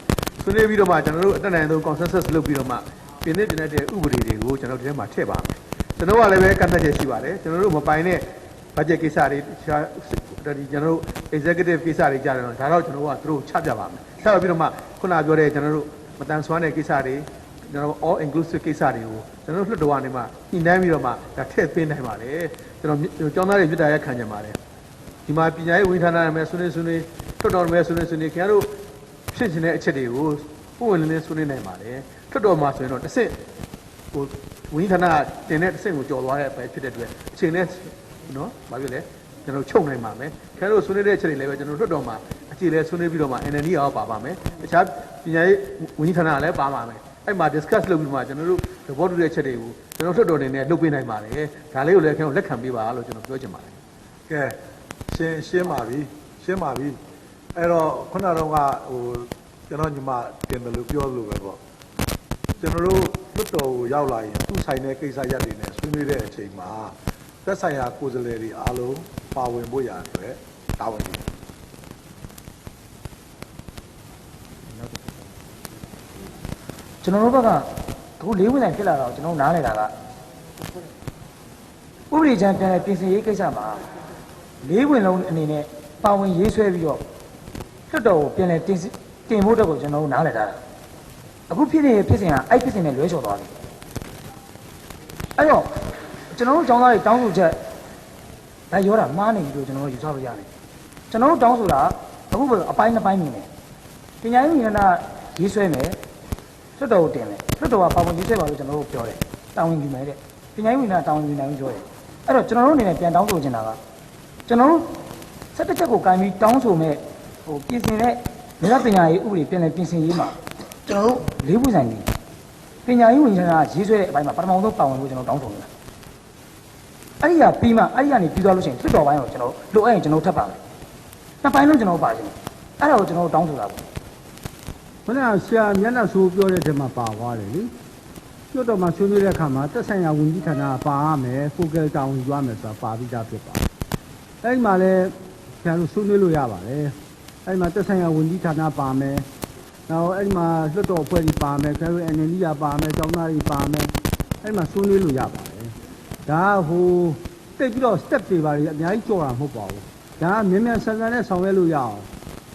ဆွေးနွေးပြီးတော့မှကျွန်တော်တို့အတက်နိုင်ဆုံး consensus လုပ်ပြီးတော့မှပြင်သစ်တင်တဲ့ဥပဒေတွေကိုကျွန်တော်ဒီထဲမှာထည့်ပါမယ်ကျွန်တော်ကလည်းပဲကန့်သက်ချက်ရှိပါတယ်ကျွန်တော်တို့မပိုင်တဲ့ budget ကိစ္စတွေတခြားဒီကျွန်တော်တို့ executive ကိစ္စတွေကြတယ်တော့ဒါတော့ကျွန်တော်ကသူတို့ချပြပါမယ်။ဆက်ပြီးတော့မှခုနပြောတဲ့ကျွန်တော်တို့မတန်ဆွမ်းတဲ့ကိစ္စတွေ ကျွန်တော် all inclusive ကိစ္စတွေကိုကျွန်တော်တို့လွှတ်တော်ကနေမှညှိနှိုင်းပြီးတော့မှဒါထည့်သွင်းနိုင်ပါလေ။ကျွန်တော်ကျောင်းသားတွေမြစ်တာရက်ခံကြပါတယ်။ဒီမှာပညာရေးဝန်ကြီးဌာနနဲ့ဆွေးနွေးဆွေးနွေးလွှတ်တော်နဲ့ဆွေးနွေးဆွေးနွေးခင်ဗျားတို့ဖြစ်ချင်တဲ့အချက်တွေကိုပုံဝင်လင်းလင်းဆွေးနွေးနိုင်ပါတယ်။လွှတ်တော်မှာဆိုရင်တော့တစ်ဆင့်ဟိုဝန်ကြီးဌာနကတင်တဲ့တစ်ဆင့်ကိုကြော်သွားတဲ့ပဲဖြစ်တဲ့အတွက်အချိန်နဲ့နော်ဘာဖြစ်လဲကျွန်တော်ချုပ်နိုင်ပါမယ်ခင်ဗျားတို့ဆွေးနွေးတဲ့အချက်တွေလည်းပဲကျွန်တော်လွှတ်တော်မှာအခြေလဲဆွေးနွေးပြီးတော့မှ NND ရောပါပါမယ်တခြားပညာရေးဝန်ကြီးဌာနကလည်းပါပါမယ် အဲ့မှာ discuss လုပ်ပြီးမှကျွန်တော်တို့သဘောတူတဲ့အချက်တွေကိုကျွန်တော်လွှတ်တော်နေနဲ့လုပ်ပေးနိုင်ပါတယ်ဒါလေးကိုလည်းခင်ဗျားတို့လက်ခံပေးပါလို့ကျွန်တော်ပြောချင်ပါတယ်ကဲရှင်းရှင်းပါပြီရှင်းပါပြီအဲ့တော့ခုနတော့ကဟိုကျွန်တော်ညီမတင်တယ်လို့ပြောလို့ပဲပေါ့ကျွန်တော်တို့လွတ်တော်ကိုရောက်လာရင်သူ့ဆိုင်တဲ့ကိစ္စရပ်တွေနဲ့ဆွေးနွေးတဲ့အချိန်မှာသက်ဆိုင်ရာကိုယ်စားလှယ်တွေအားလုံးပါဝင်ဖို့ရအတွက်တာဝန်ယူ ကျွန်တော်တို့ဘက်ကအခုလေးဝင်ဆိုင်ဖြစ်လာတော့ကျွန်တော်နားလည်တာကဥပဒေချမ်းပြန်လည်ပြင်ဆင်ရေးကိစ္စမှာလေးဝင်လုံးအနေနဲ့ပါဝင်ရေးဆွဲပြီးတော့လွတ်တော်ကိုပြန်လည်တင်တင်ဖို့တော့ကိုကျွန်တော်တို့နားလည်တာအခုဖြစ်နေတဲ့ဖြစ်စဉ်ကအဲ့ဖြစ်စဉ်နဲ့လွဲချော်သွားပြီအဲ့တော့ကျွန်တော်တို့ចောင်းသားတွေတောင်းဆိုချက်ဒါရောတာမှားနေပြီလို့ကျွန်တော်တို့ယူဆလို့ရတယ်ကျွန်တော်တို့တောင်းဆိုတာအခုအပိုင်းနှစ်ပိုင်းမြင်တယ်ပညာရေးဉာဏ်ရေးဆွဲမယ် လွတ်တော်ကိုတင်တယ်လွတ်တော်ကပါဝင်ရေးဆွဲပါလို့ကျွန်တော်တို့ပြောတယ်တာဝန်ယူမယ်တဲ့ပညာရေးဝန်ကြီးကတာဝန်ယူနိုင်လို့ပြောတယ်အဲ့တော့ကျွန်တော်တို့အနေနဲ့ပြန်တောင်းဆိုချင်တာကကျွန်တော်တို့စက်တစ်ချက်ကိုကင်ပြီးတောင်းဆိုမဲ့ဟိုပြင်ဆင်တဲ့မြတ်ပညာရေးဥပဒေပြန်လည်ပြင်ဆင်ရေးမှာကျွန်တော်တို့လေးပွင့်ဆိုင်ကြီးပညာရေးဝန်ကြီးကရေးဆွဲတဲ့အပိုင်းမှာပထမဆုံးပါဝင်လို့ကျွန်တော်တောင်းဆိုနေတာအဲ့ဒီကပြီးမှအဲ့ဒီကနေပြီးသွားလို့ရှိရင်လွတ်တော်ပိုင်းကိုကျွန်တော်လိုအပ်ရင်ကျွန်တော်ထပ်ပါမယ်နှစ်ပိုင်းလုံးကျွန်တော်ပါခြင်းအဲ့ဒါကိုကျွန်တော်တောင်းဆိုတာပေါ့ ခုနကဆရာမျက်နှာဆိုးပြောတဲ့ထဲမှာပါသွားတယ်လေကျွတ်တော်မှာဆွေးနွေးတဲ့အခါမှာတက်ဆိုင်ရာဝန်ကြီးဌာနကပါရမယ် focal တောင်းယူရမယ်ဆိုတာပါပြီးသားဖြစ်ပါတယ်အဲ့ဒီမှာလည်းဆရာတို့ဆွေးနွေးလို့ရပါတယ်အဲ့ဒီမှာတက်ဆိုင်ရာဝန်ကြီးဌာနပါမယ်နောက်အဲ့ဒီမှာလွှတ်တော်အဖွဲ့ကြီးပါမယ်ဆရာတို့ NND ကပါမယ်ကျောင်းသားတွေပါမယ်အဲ့ဒီမှာဆွေးနွေးလို့ရပါတယ်ဒါကဟိုတိတ်ပြီးတော့ step တွေပါလေအများကြီးကြော်တာမဟုတ်ပါဘူးဒါကမြန်မြန်ဆန်ဆန်နဲ့ဆောင်ရွက်လို့ရအောင်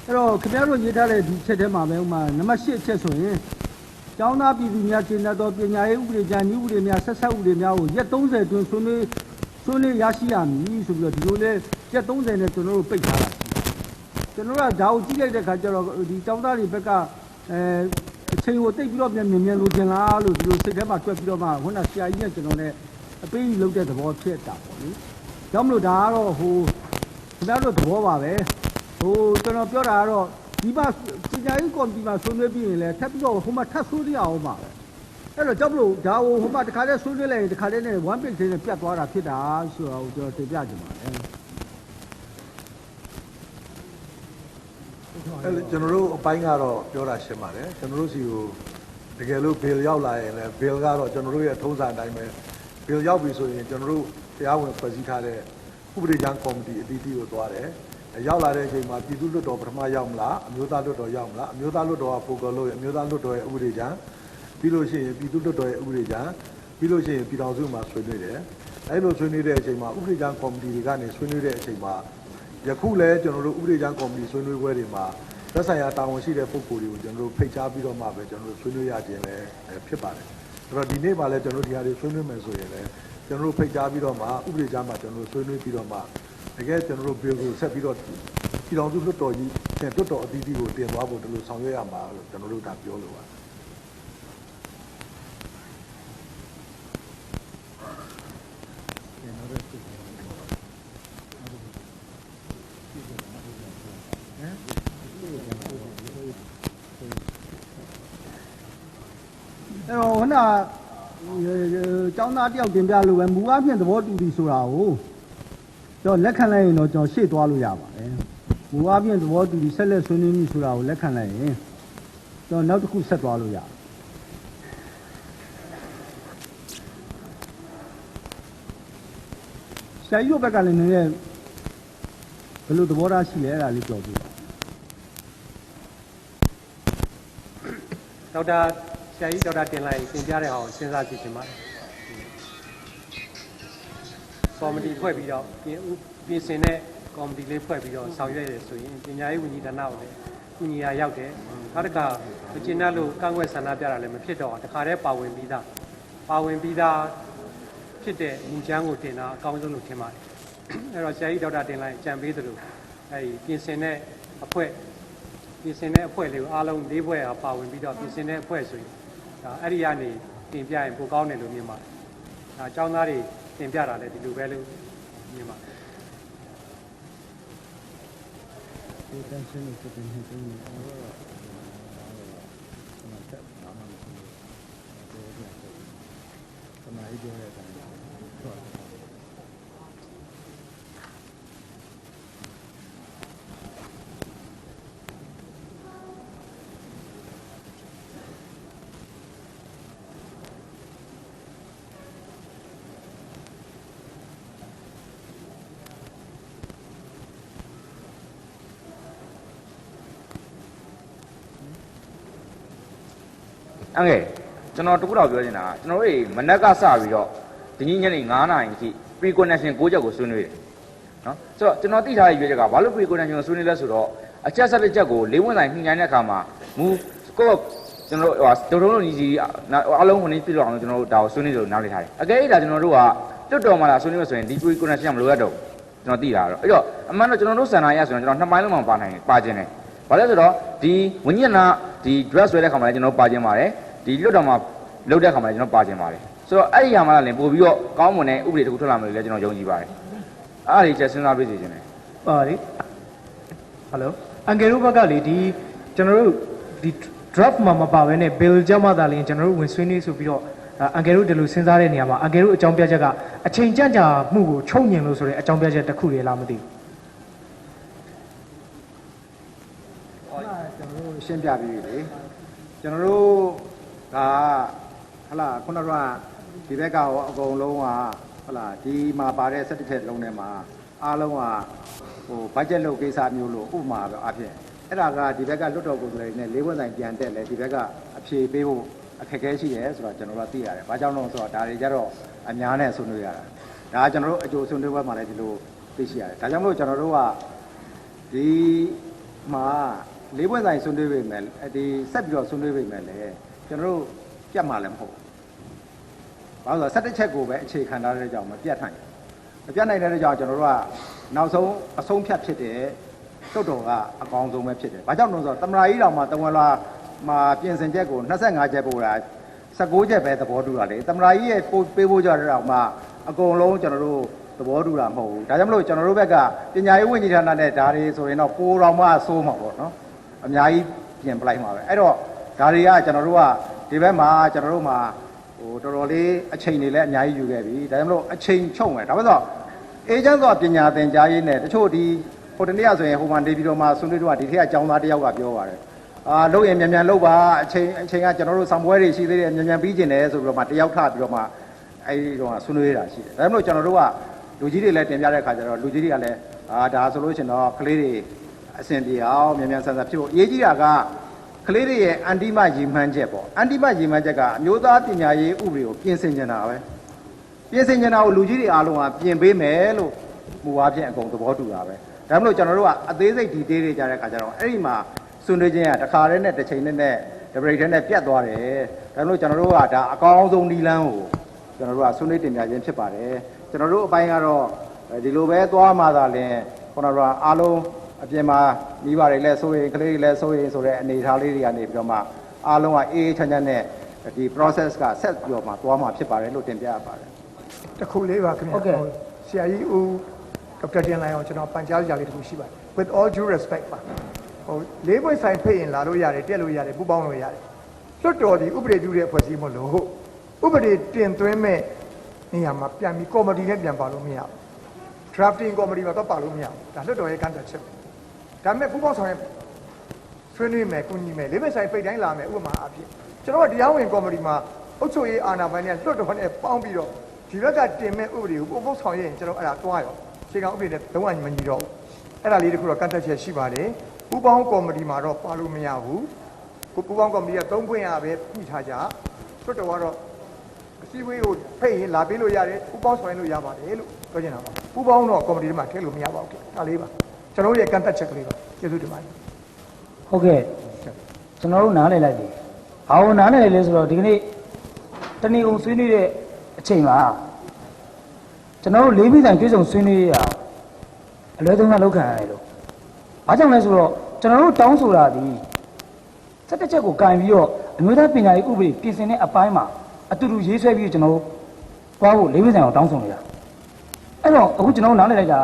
အဲ့တော့ခင်ဗျားတို့ရေးထားတဲ့ဒီချက်ထဲမှာပဲဥမာနံပါတ်၈ချက်ဆိုရင်ကျောင်းသားပြည်သူများကျင့်တတ်သောပညာရေးဥပဒေကြမ်းဤဥပဒေများဆက်ဆက်ဥပဒေများကိုရက်30အတွင်းဆွေးနွေးဆွေးနွေးရရှိရမည်ဆိုပြီးတော့ဒီလိုလဲရက်30နဲ့ကျွန်တော်တို့ပိတ်ထားတာကျွန်တော်တို့ကဒါကိုကြည့်လိုက်တဲ့ခါကျတော့ဒီကျောင်းသားတွေဘက်ကအဲအချိန်ကိုတိတ်ပြီးတော့မြန်မြန်လိုချင်လားလို့ဒီလိုစိတ်ထဲမှာတွက်ပြီးတော့မှခုနဆရာကြီးနဲ့ကျွန်တော်နဲ့အပေးကြီးလုပ်တဲ့သဘောဖြစ်တာပေါ့လေ။ကြောင့်မလို့ဒါကတော့ဟိုခင်ဗျားတို့သဘောပါပဲ။ ဟိုကျွန်တော်ပြောတာကတော့ဒီမှာပညာရေးကော်မတီမှာဆွေးနွေးပြီးရင်လည်းထပ်ပြီးတော့ဟိုမှာထပ်ဆွေးနွေးအောင်ပါပဲ။အဲ့တော့ကြောင့်မလို့ဒါဟိုဟိုမှာတခါတည်းဆွေးနွေးလိုက်ရင်တခါတည်းနဲ့ one page နဲ့ပြတ်သွားတာဖြစ်တာဆိုတော့ကျွန်တော်တင်ပြချင်ပါတယ်။အဲ့လိုကျွန်တော်တို့အပိုင်းကတော့ပြောတာရှင်းပါတယ်ကျွန်တော်တို့စီကိုတကယ်လို့ bill ရောက်လာရင်လည်း bill ကတော့ကျွန်တော်တို့ရဲ့ထုံးစံအတိုင်းပဲ bill ရောက်ပြီဆိုရင်ကျွန်တော်တို့တရားဝင်ဖွဲ့စည်းထားတဲ့ဥပဒေကြမ်းကော်မတီအသီးသီးကိုသွားတယ် ရောက်လာတဲ့အချိန်မှာပြည်သူ့လွှတ်တော်ပထမရောက်မလားအမျိုးသားလွှတ်တော်ရောက်မလားအမျိုးသားလွှတ်တော်ကပိုကလို့အမျိုးသားလွှတ်တော်ရဲ့ဥပဒေကြမ်းပြီးလို့ရှိရင်ပြည်သူ့လွှတ်တော်ရဲ့ဥပဒေကြမ်းပြီးလို့ရှိရင်ပြည်တော်စုမှာဆွေးနွေးတယ်အဲ့လိုဆွေးနွေးတဲ့အချိန်မှာဥပဒေကြမ်းကော်မတီတွေကနေဆွေးနွေးတဲ့အချိန်မှာယခုလည်းကျွန်တော်တို့ဥပဒေကြမ်းကော်မတီဆွေးနွေးပွဲတွေမှာသက်ဆိုင်ရာတာဝန်ရှိတဲ့ပုဂ္ဂိုလ်တွေကိုကျွန်တော်တို့ဖိတ်ကြားပြီးတော့မှပဲကျွန်တော်တို့ဆွေးနွေးရခြင်းလည်းဖြစ်ပါတယ်အဲ့တော့ဒီနေ့မှလည်းကျွန်တော်တို့ဒီဟာတွေဆွေးနွေးမယ်ဆိုရင်လည်းကျွန်တော်တို့ဖိတ်ကြားပြီးတော့မှဥပဒေကြမ်းမှာကျွန်တော်တို့ဆွေးနွေးပြီးတော့မှ တကယ်ကျွန်တော်တို့ bill ကိုဆက်ပြီးတော့ပြည်တော်စုလွှတ်တော်ကြီးနဲ့လွှတ်တော်အသီးသီးကိုတင်သွားဖို့ဒီလိုဆောင်ရွက်ရမှာလို့ကျွန်တော်တို့ဒါပြောလိုပါတယ်အဲ့တော့ခုနကျောင်းသားတယောက်တင်ပြလို့ပဲမူအပြင်သဘောတူသည်ဆိုတာကို ကျွန်တော်လက်ခံလိုက်ရင်တော့ကျွန်တော်ရှေ့သွားလို့ရပါတယ်မူအပြင်သဘောတူသည်ဆက်လက်ဆွေးနွေးမှုဆိုတာကိုလက်ခံလိုက်ရင်ကျွန်တော်နောက်တစ်ခုဆက်သွားလို့ရတယ်ဆရာကြီးတို့ဘက်ကလည်းနည်းနည်းဘယ်လိုသဘောထားရှိလဲအဲ့ဒါလေးပြောပြပါဒေါက်တာဆရာကြီးဒေါက်တာတင်လိုက်သင်ပြတဲ့ဟာကိုစဉ်းစားကြည့်ချင်ပါတယ် ကော်မတီဖွဲ့ပြီးတော့ပြင်ဦးပြင်ဆင်တဲ့ကော်မတီလေးဖွဲ့ပြီးတော့ဆောင်ရွက်ရဆိုရင်ပညာရေးဝန်ကြီးဌာနကိုလည်းကုညီရာရောက်တယ်နောက်တစ်ခါမကျင်တတ်လို့ကန့်ကွက်ဆန္ဒပြတာလည်းမဖြစ်တော့တခါတည်းပါဝင်ပြီးသားပါဝင်ပြီးသားဖြစ်တဲ့မူချမ်းကိုတင်တာအကောင်းဆုံးလို့ထင်ပါတယ်အဲ့တော့ဆရာကြီးဒေါက်တာတင်လိုက်ကြံပေးသလိုအဲဒီပြင်ဆင်တဲ့အဖွဲ့ပြင်ဆင်တဲ့အဖွဲ့လေးကိုအားလုံး၄ဘွဲ့ဟာပါဝင်ပြီးတော့ပြင်ဆင်တဲ့အဖွဲ့ဆိုရင်ဒါအဲ့ဒီကနေတင်ပြရင်ပိုကောင်းတယ်လို့မြင်ပါတယ်။ဒါအကြောင်းသားတွေ တင်ပြတာလည်းဒီလိုပဲလို့မြင်ပါတယ်ဒီတန်းချင်းကိုစစ်တင်နေတယ်အော်ဆနာကြီးပြောတဲ့အတိုင်းဟု အဲ့ငယ်ကျွန်တော်တခုတော့ပြောချင်တာကကျွန်တော်တို့တွေမနက်ကစပြီးတော့ဒီညညနေ9နာရီအထိ pre connection 6ချက်ကိုဆွေးနွေးတယ်နော်ဆိုတော့ကျွန်တော်သိထားတဲ့ရွေးချက်ကဘာလို့ pre connection ကိုဆွေးနွေးလဲဆိုတော့အချက်ဆက်တစ်ချက်ကိုလေးဝင်ဆိုင်ညှိနှိုင်းတဲ့အခါမှာမူကိုကျွန်တော်တို့ဟိုဒုံဒုံလို့ညီစီအားလုံးဝင်ပြည့်လို့အောင်ကျွန်တော်တို့ဒါကိုဆွေးနွေးလို့နားလည်ထားတယ်အကယ်၍ဒါကျွန်တော်တို့ကတွတ်တော်မှာလာဆွေးနွေးမယ်ဆိုရင်ဒီ pre connection မလိုရတော့ဘူးကျွန်တော်သိတာတော့အဲ့တော့အမှန်တော့ကျွန်တော်တို့စံနာရဆိုရင်ကျွန်တော်နှစ်ပိုင်းလုံးမှာပါနိုင်ပါခြင်းတယ် ဘာလဲဆိုတော့ဒီဝိညာဉ်နာဒီ dress ဆွဲတဲ့ခါမှာလည်းကျွန်တော်ပါခြင်းပါတယ်ဒီလွတ်တော်မှာလုတ်တဲ့ခါမှာလည်းကျွန်တော်ပါခြင်းပါတယ်ဆိုတော့အဲ့ဒီဟာမှလည်းပို့ပြီးတော့ကောင်းမွန်တဲ့ဥပဒေတစ်ခုထွက်လာမယ်လို့လည်းကျွန်တော်ယုံကြည်ပါတယ်အဲ့ဒါလေးချက်စဉ်းစားပေးစီခြင်းတယ်ပါလေဟယ်လိုအန်ကယ်တို့ဘက်ကလေဒီကျွန်တော်တို့ဒီ drop မှာမပါဘဲနဲ့ bill ကြောင့်မှသာလျှင်ကျွန်တော်တို့ဝင်ဆွေးနွေးဆိုပြီးတော့အန်ကယ်တို့ဒီလိုစဉ်းစားတဲ့နေရာမှာအန်ကယ်တို့အကြောင်းပြချက်ကအချိန်ကြန့်ကြာမှုကိုချုပ်ညင်လို့ဆိုတဲ့အကြောင်းပြချက်တစ်ခုလေလားမသိဘူး ဟောကျွန်တော်တို့ရှင်းပြပြီးပြီလေကျွန်တော်တို့ကဟလာခုနကဒီဘက်ကရောအကုန်လုံးကဟလာဒီမှာပါတဲ့17ထက်လုံးထဲမှာအားလုံးကဟိုဘတ်ဂျက်လုပ်ကိစ္စမျိုးလို့ဥပမာပဲအဖြစ်အဲ့ဒါကဒီဘက်ကလွတ်တော်ကိုယ်စားလှယ်တွေနဲ့လေးဝန်ဆိုင်ပြန်တက်လဲဒီဘက်ကအဖြေပေးဖို့အခက်အခဲရှိတယ်ဆိုတော့ကျွန်တော်တို့သိရတယ်။ဘာကြောင့်လဲဆိုတော့ဒါတွေကြတော့အများနဲ့ဆွေးနွေးရတာ။ဒါကကျွန်တော်တို့အကျိုးဆွေးနွေးပွဲမှာလည်းဒီလိုသိရှိရတယ်။ဒါကြောင့်မလို့ကျွန်တော်တို့ကဒီမှာ လေးပွင့်ဆိုင်ဆွေးနွေးပေမဲ့ဒီဆက်ပြီးတော့ဆွေးနွေးပေမဲ့လည်းကျွန်တော်တို့ပြတ်မှာလည်းမဟုတ်ဘူး။ဘာလို့လဲဆိုတော့17ချက်ကိုပဲအခြေခံထားတဲ့ကြောင့်မပြတ်နိုင်ဘူး။မပြတ်နိုင်တဲ့ကြောင့်ကျွန်တော်တို့ကနောက်ဆုံးအဆုံးဖြတ်ဖြစ်တဲ့တုတ်တော်ကအကောင်းဆုံးပဲဖြစ်တယ်။ဘာကြောင့်လဲဆိုတော့တမရာကြီးတော်မှာတဝန်လာမှာပြင်ဆင်ချက်ကို25ချက်ပို့တာ16ချက်ပဲသဘောတူတာလေ။တမရာကြီးရဲ့ပို့ပေးဖို့ကြတော့မှအကုန်လုံးကျွန်တော်တို့သဘောတူတာမဟုတ်ဘူး။ဒါကြောင့်မလို့ကျွန်တော်တို့ဘက်ကပညာရေးဝန်ကြီးဌာနနဲ့ဒါတွေဆိုရင်တော့ပိုတော်မှဆိုးမှာပေါ့နော်။ အများကြီးပြင်ပလိုက်မှာပဲ။အဲ့တော့ဒါတွေကကျွန်တော်တို့ကဒီဘက်မှာကျွန်တော်တို့မှာဟိုတော်တော်လေးအချိန်တွေလည်းအများကြီးယူခဲ့ပြီ။ဒါကြောင့်မလို့အချိန်ချုပ်မယ်။ဒါပေမဲ့အေဂျင့်ဆိုပညာသင်ကြားရေးနဲ့တချို့ဒီဟိုတနေ့ကဆိုရင်ဟိုမှာနေပြီးတော့မှဆွေးနွေးတော့ဒီထက်ကကျောင်းသားတစ်ယောက်ကပြောပါတယ်။အာလုပ်ရင်မြန်မြန်လုပ်ပါအချိန်အချိန်ကကျွန်တော်တို့ဆောင်ပွဲတွေရှိသေးတယ်မြန်မြန်ပြီးကျင်တယ်ဆိုပြီးတော့မှတယောက်ထပြီးတော့မှအဲဒီတော့ဆွေးနွေးတာရှိတယ်။ဒါကြောင့်မလို့ကျွန်တော်တို့ကလူကြီးတွေလည်းတင်ပြတဲ့အခါကျတော့လူကြီးတွေကလည်းအာဒါဆိုလို့ရှိရင်တော့ကလေးတွေ အဆင်ပြေအောင်မြန်မြန်ဆန်ဆန်ဖြစ်ဖို့အရေးကြီးတာကကလေးတွေရဲ့အန်တိမရည်မှန်းချက်ပေါ့အန်တိမရည်မှန်းချက်ကအမျိုးသားပညာရေးဥပဒေကိုပြင်ဆင်နေတာပဲပြင်ဆင်နေတာကိုလူကြီးတွေအားလုံးကပြင်ပေးမယ်လို့မူအားဖြင့်အကုန်သဘောတူတာပဲဒါမှမဟုတ်ကျွန်တော်တို့ကအသေးစိတ်ဒီတေးတွေကြားတဲ့အခါကျတော့အဲ့ဒီမှာဆွေးနွေးခြင်းကတစ်ခါတည်းနဲ့တစ်ချိန်နဲ့နဲ့ဒပရိတ်ထဲနဲ့ပြတ်သွားတယ်ဒါမှမဟုတ်ကျွန်တော်တို့ကဒါအကောင်းဆုံးနီလန်းကိုကျွန်တော်တို့ကဆွေးနွေးတင်ပြခြင်းဖြစ်ပါတယ်ကျွန်တော်တို့အပိုင်းကတော့ဒီလိုပဲသွားမှသာလင်ခုနကအားလုံး အပြင်မှာမိဘတွေလည်းဆိုရင်ကလေးတွေလည်းဆိုရင်ဆိုတဲ့အနေအထားလေးတွေကနေပြီးတော့မှအားလုံးကအေးအေးချမ်းချမ်းနဲ့ဒီ process ကဆက်ပြီးတော့မှသွားမှာဖြစ်ပါတယ်လို့တင်ပြရပါတယ်တစ်ခုလေးပါခင်ဗျာဟုတ်ကဲ့ဆရာကြီးဦးဒေါက်တာတင်လိုင်အောင်ကျွန်တော်ပန်ကြားစရာလေးတစ်ခုရှိပါတယ် with all due respect ပါဟိုလေးပွင့်ဆိုင်ဖိတ်ရင်လာလို့ရတယ်တက်လို့ရတယ်ပူပေါင်းလို့ရတယ်လွတ်တော်ဒီဥပဒေပြုတဲ့အဖွဲ့အစည်းမလို့ဥပဒေတင်သွင်းမဲ့နေရာမှာပြန်ပြီးကော်မတီနဲ့ပြန်ပါလို့မရဘူး drafting committee မှာတော့ပါလို့မရဘူးဒါလွတ်တော်ရဲ့ကန့်သက်ချက်ပဲ ဒါပေမဲ့ပူပေါင်းဆောင်ရဲ့ဆွေးနွေးမယ်ကုညီမယ်လေးပွင့်ဆိုင်ဖိတ်တိုင်းလာမယ်ဥပမာအဖြစ်ကျွန်တော်ကတရားဝင်ကော်မတီမှာအုပ်ချုပ်ရေးအာဏာပိုင်နဲ့လွတ်တော်နဲ့ပေါင်းပြီးတော့ဒီဘက်ကတင်မဲ့ဥပဒေကိုပုံပုံဆောင်ရရင်ကျွန်တော်အဲ့ဒါတွားရောခြေကဥပဒေနဲ့လုံးဝမညီတော့ဘူးအဲ့ဒါလေးတခုတော့ကန့်သက်ချက်ရှိပါတယ်ပူပေါင်းကော်မတီမှာတော့ပါလို့မရဘူးကိုပူပေါင်းကော်မတီက၃ခွင့်ရပဲပြီးထားကြတွတ်တော်ကတော့အစည်းအဝေးကိုဖိတ်ရင်လာပေးလို့ရတယ်ပူပေါင်းဆောင်ရင်လို့ရပါတယ်လို့ပြောချင်တာပါပူပေါင်းတော့ကော်မတီထဲမှာထည့်လို့မရပါဘူးဒါလေးပါ ကျွန်တော်တို့ရဲ့ကန့်သက်ချက်ကလေးပါကျေးဇူးတင်ပါတယ်ဟုတ်ကဲ့ကျွန်တော်တို့နားလည်လိုက်ပြီဘာလို့နားလည်လဲဆိုတော့ဒီကနေ့တဏီအောင်ဆွေးနွေးတဲ့အချိန်မှာကျွန်တော်တို့လေးပြီးတိုင်ပြေဆုံးဆွေးနွေးရအလွဲသုံးကလောက်ခံရတယ်လို့ဘာကြောင့်လဲဆိုတော့ကျွန်တော်တို့တောင်းဆိုတာဒီစက်တစ်ချက်ကိုကင်ပြီးတော့အမျိုးသားပညာရေးဥပဒေပြင်ဆင်တဲ့အပိုင်းမှာအတူတူရေးဆွဲပြီးကျွန်တော်တို့သွားဖို့လေးပြီးတိုင်အောင်တောင်းဆိုနေတာအဲ့တော့အခုကျွန်တော်တို့နားလည်လိုက်တာ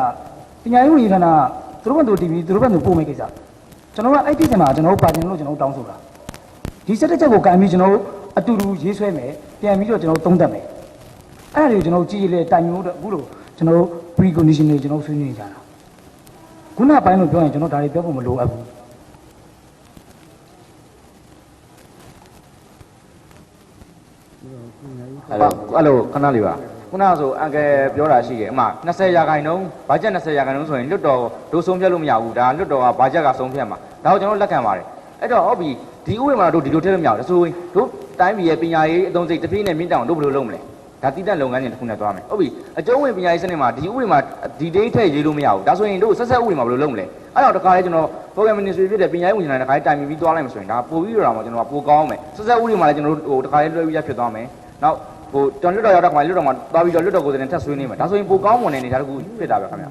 ပညာရေးဝန်ကြီးဌာနက သူတို့ဘက်သူတီဗီသူတို့ဘက်သူပို့မယ့်ကိစ္စကျွန်တော်ကအဲ့ဒီတင်မှာကျွန်တော်တို့ပါတင်လို့ကျွန်တော်တို့တောင်းဆိုတာဒီစက်တစ်ချက်ကိုကင်ပြီးကျွန်တော်တို့အတူတူရေးဆွဲမယ်ပြန်ပြီးတော့ကျွန်တော်တို့သုံးသပ်မယ်အဲ့ဒါတွေကိုကျွန်တော်တို့ကြည့်ရလေတိုင်မျိုးတော့အခုလိုကျွန်တော်တို့ pre condition တွေကျွန်တော်တို့ဆွေးနွေးနေကြတာခုနပိုင်းလို့ပြောရင်ကျွန်တော်ဒါတွေပြောဖို့မလိုအပ်ဘူးအဲ့တော့အဲ့လိုခဏလေးပါ ခုနကဆိုအန်ကယ်ပြောတာရှိတယ်အမ20ရာခိုင်နှုန်းဘာကျက်20ရာခိုင်နှုန်းဆိုရင်လွတ်တော်ဒိုးဆုံးဖြတ်လို့မရဘူးဒါလွတ်တော်ကဘာကျက်ကဆုံးဖြတ်မှာဒါကိုကျွန်တော်လက်ခံပါတယ်အဲ့တော့ဟုတ်ပြီဒီဥပဒေမှာတို့ဒီလိုထည့်လို့မရဘူးဒါဆိုရင်တို့တိုင်းပြည်ရဲ့ပညာရေးအသုံးစိတ်တစ်ပြေးနဲ့မြင့်တောင်တို့ဘယ်လိုလုပ်မလဲဒါတိတက်လုပ်ငန်းစဉ်တစ်ခုနဲ့သွားမယ်ဟုတ်ပြီအကျုံးဝင်ပညာရေးစနစ်မှာဒီဥပဒေမှာဒီ date ထည့်ရေးလို့မရဘူးဒါဆိုရင်တို့ဆက်ဆက်ဥပဒေမှာဘယ်လိုလုပ်မလဲအဲ့တော့တခါလေကျွန်တော် program ministry ဖြစ်တဲ့ပညာရေးဝန်ကြီးဌာနတခါလေတိုင်ပြီးသွားလိုက်မှာဆိုရင်ဒါပို့ပြီးတော့မှာကျွန်တော်ပိုကောင်းမယ်ဆက်ဆက်ဥပဒေမှာလည်းကျွန်တော်တို့ဟိုတခါလေလွှဲပြီးရဖြစ်သွားမယ်နောက် ဟိုကျွန်တော်လွတ်တော်ရောက်တော့ခါလွတ်တော်မှာသွားပြီးတော့လွတ်တော်ကိုယ်တိုင်ထပ်ဆွေးနေမှာဒါဆိုရင်ပိုကောင်းမွန်တဲ့အနေအထားတစ်ခုဖြစ်တာပဲခင်ဗျာ